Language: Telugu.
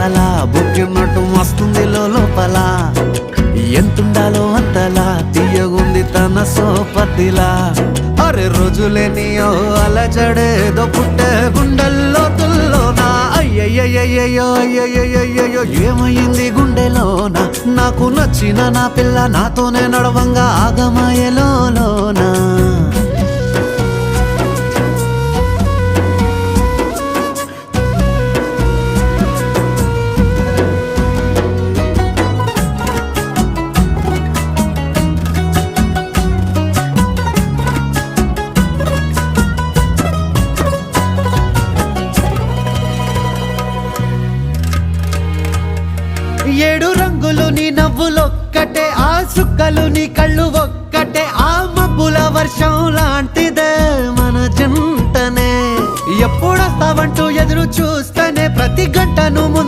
తారలా బుక్కినట్టు మస్తుంది లోపల. ఎంతుండాలో అంతలా తీయగుంది తన సోపతిలా. అరే రోజులేని ఓ అలజడేదో పుట్టే గుండెల్లో తుల్లోనా. అయ్యయ్యయ్యయ్యో అయ్యయ్యయ్యో ఏమైంది గుండెలోనా? నాకు నచ్చిన నా పిల్ల నాతోనే నడవంగా ఆగమయలోనా ఏడు రంగులు నీ నవ్వులొక్కటే ఆ సుక్కలు నీ కళ్ళు ఒక్కటే ఆ మబ్బుల వర్షం లాంటిదే మన జంటనే. ఎప్పుడొస్తావంటూ ఎదురు చూస్తేనే ప్రతి గంటను ముందు